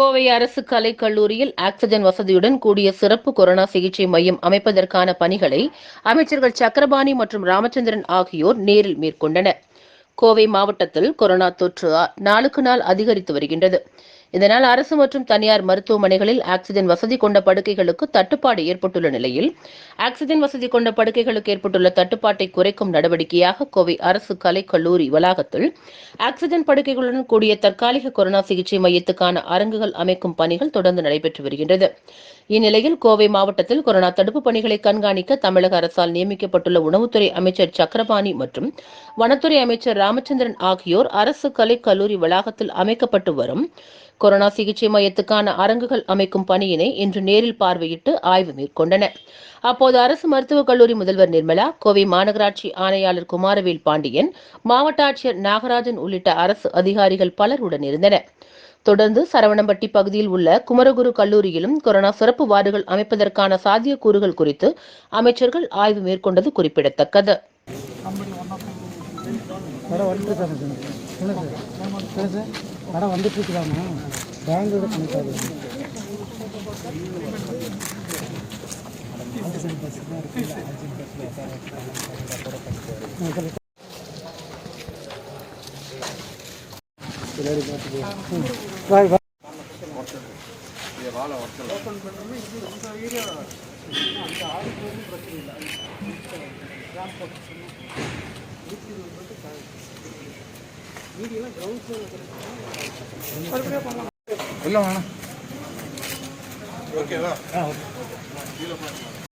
கோவை அரசு கலை கல்லூரியில் ஆக்சிஜன் வசதியுடன் கூடிய சிறப்பு கொரோனா சிகிச்சை மையம் அமைப்பதற்கான பணிகளை அமைச்சர்கள் சக்கரபாணி மற்றும் ராமச்சந்திரன் ஆகியோர் நேரில் மேற்கொண்டனர். கோவை மாவட்டத்தில் கொரோனா தொற்று நாளுக்கு நாள் அதிகரித்து வருகின்றது. இதனால் அரசு மற்றும் தனியார் மருத்துவமனைகளில் ஆக்சிஜன் வசதி கொண்ட படுக்கைகளுக்கு தட்டுப்பாடு ஏற்பட்டுள்ள நிலையில் ஆக்சிஜன் வசதி கொண்ட படுக்கைகளுக்கு ஏற்பட்டுள்ள தட்டுப்பாட்டை குறைக்கும் நடவடிக்கையாக கோவை அரசு கலை கல்லூரி வளாகத்தில் ஆக்சிஜன் படுக்கைகளுடன் கூடிய தற்காலிக கொரோனா சிகிச்சை மையத்துக்கான அரங்குகள் அமைக்கும் பணிகள் தொடர்ந்து நடைபெற்று வருகின்றது. இந்நிலையில் கோவை மாவட்டத்தில் கொரோனா தடுப்பு பணிகளை கண்காணிக்க தமிழக அரசால் நியமிக்கப்பட்டுள்ள உணவுத்துறை அமைச்சர் சக்கரபாணி மற்றும் வனத்துறை அமைச்சர் ராமச்சந்திரன் ஆகியோர் அரசு கலை கல்லூரி வளாகத்தில் அமைக்கப்பட்டு வரும் கொரோனா சிகிச்சை மையத்துக்கான அரங்குகள் அமைக்கும் பணியினை இன்று நேரில் பார்வையிட்டு ஆய்வு மேற்கொண்டனர். அப்போது அரசு மருத்துவக் கல்லூரி முதல்வர் நிர்மலா கோவை மாநகராட்சி ஆணையாளர் குமாரவேல் பாண்டியன் மாவட்ட ஆட்சியர் நாகராஜன் உள்ளிட்ட அரசு அதிகாரிகள் பலர் உடனிருந்தனர் தொடர்ந்து சரவணம்பட்டி பகுதியில் உள்ள குமரகுரு கல்லூரியிலும் கொரோனா சிறப்பு வார்டுகள் அமைப்பதற்கான சாத்தியக்கூறுகள் குறித்து அமைச்சர்கள் ஆய்வு மேற்கொண்டது குறிப்பிடத்தக்கது. கடை வந்துட்டு சார்? என்ன சார்? என்ன சார்? கடை வந்துட்டு இருக்குதாமா பேங்களோட கனெக்ட் இல்லை வேணாம் ஆ ஓகே.